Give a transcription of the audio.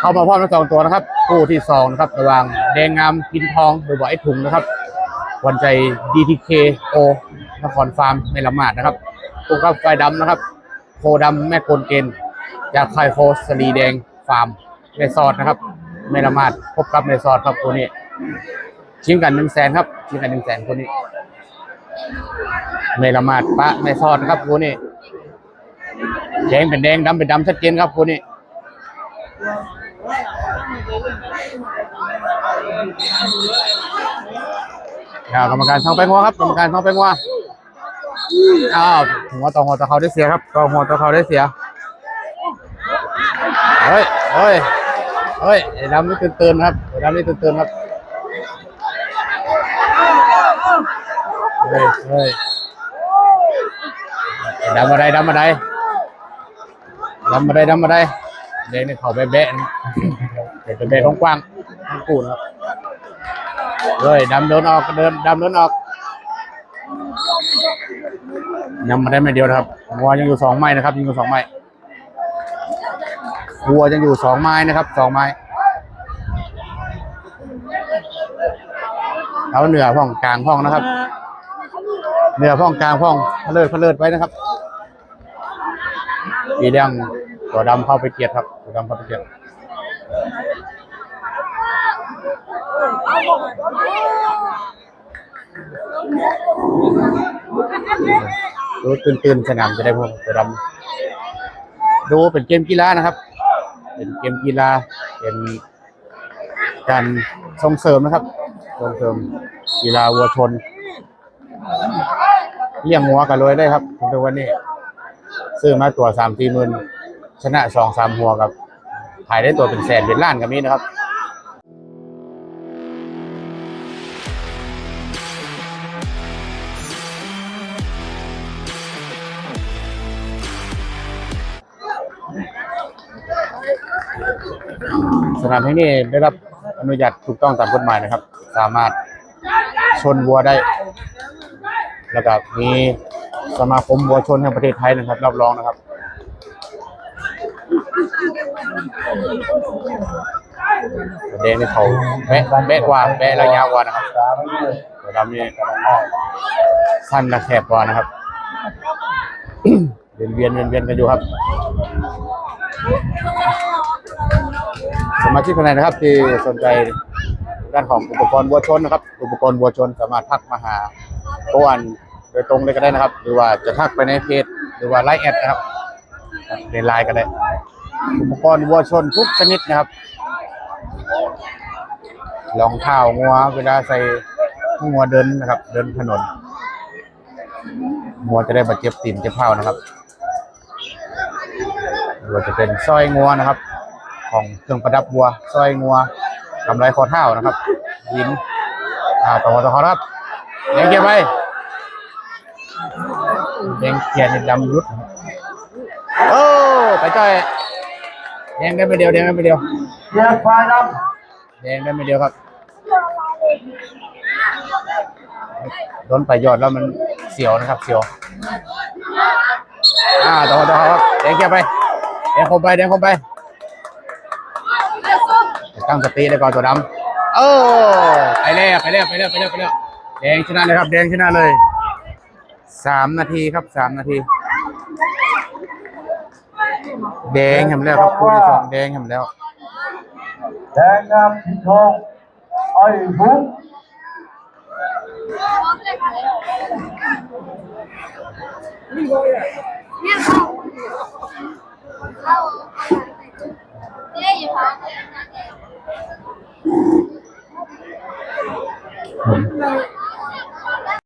เข้ามาพร้อมทั้งสองตัวนะครับคู่ที่สองนะครับระหว่างแดงงามกินทองหรือว่าไอ้ถุงนะครับวันใจ DTK O นครฟาร์มในละหมาดนะครับคู่กับไฟดำนะครับ โคดำแม่กลเกณฑ์จากไคโคสลีแดงฟาร์มในซอดนะครับในละหมาดพบกับในซอดครับตัวนี้ชิงกันหนึ่งแสนครับชิงกันหนึ่งแสนคนนี้ในละมาดปะในซอดนะครับคนนี้แดงเป็นแดงดำเป็นดำชัดเจนครับคนนี้ อ่ากรรมการทองไปงัวครับกรรมการทองไปงัวอ้าวหัวต่อหัวต่อเขาได้เสียครับต่อหัวต่อเขาได้เสียเฮ้ยเฮ้ยเฮ้ยไอ้ดำนี่ตื่นตื่นครับไอ้ดำนี่ตื่นตื่นครับเฮ้ยเฮ้ยดำอะไรดำอะไรดำอะไรดำอะไร เด็กนี่เขาแบะนะเด็กไปแบะกว้างๆทั้งกูนะครับเฮ้ยดำเดินออกเดินดำเดินออกยังมาได้ไม่เดียวนะครับวัวยังอยู่สองไม้นะครับยังอยู่สองไม้วัวยังอยู่สองไม้นะครับสองไม้เอาเหนือพ่องกลางพ่องนะครับ เหนือพ่องกลางพ่องพเลิดพเลิดไว้นะครับปีแดง ตัวดำเข้าไปเกียรติครับ ตัวดำเข้าไปเกียรติดูตื่นตื่นๆสนามจะได้พวกตัวดำดูเป็นเกมกีฬานะครับ เป็นเกมกีฬา เป็นการส่งเสริมนะครับ ส่งเสริมกีฬาวัวชนเลี้ยงหัวกันเลยได้ครับถึงวันนี้ ซื้อมาตัวสามสี่หมื่น ชนะสองสามหัวครับขายได้ตัวเป็นแสนเป็นล้านกับนี้นะครับสนามแห่งนี้ได้รับอนุญาตถูกต้องตามกฎหมายนะครับ สามารถชนวัวได้ แล้วก็มีสมาคมวัวชนแห่งประเทศไทยนะครับรับรองนะครับ แดงในเขาแบะแบะกว่าแบะระยะกว่านะครับตัวดำนี่สั้นและแคบกว่านะครับเวียนเวียนเวียนเวียนกันอยู่ครับ สมาชิกท่านใดนะครับ ที่สนใจด้านของอุปกรณ์วัวชนนะครับ อุปกรณ์วัวชนสามารถทักมาหาโตอันโดยตรงเลยก็ได้นะครับ หรือว่าจะทักไปในเพจ หรือว่าไลน์แอดนะครับในไลน์ก็ได้ อุปกรณ์วัวชนทุกชนิดนะครับรองเท้างัวเวลาใส่งัวเดินนะครับ เดินถนนงัวจะได้บาดเจ็บตีนเจ็บเท้านะครับหรือว่าจะเป็นสร้อยงัวนะครับ ของเครื่องประดับวัวสร้อยงัวกำไรคอเท้านะครับหินอ่าต่อต่อครับแดงเกียร์ไปแดงเกียร์นี่ดำยุดนะครับโอ้ไปจ้อย แดงได้ไปเดียวแดงได้ไปเดียวแยกไฟดแดงได้ไปเดียวครับโดนไปยอดแล้วมันเสียวนะครับ เสียวอ่าต่อต่อครับแดงเกียร์ไปแดงคมไปแดงคมไปตั้งสติเลยก่อนตัวดำเออไปแล้วไปแล้วไปแล้วไปแล้วไปแล้วแดงชนะเลยครับ แดงชนะเลยสามนาทีครับสามนาที แดงเห็นแล้วครับคู่ที่สองแดงเห็นแล้วำแดงงามสีทองไอ้บุ้งเนี่ยเขาเขาเจ๊อยู่เขา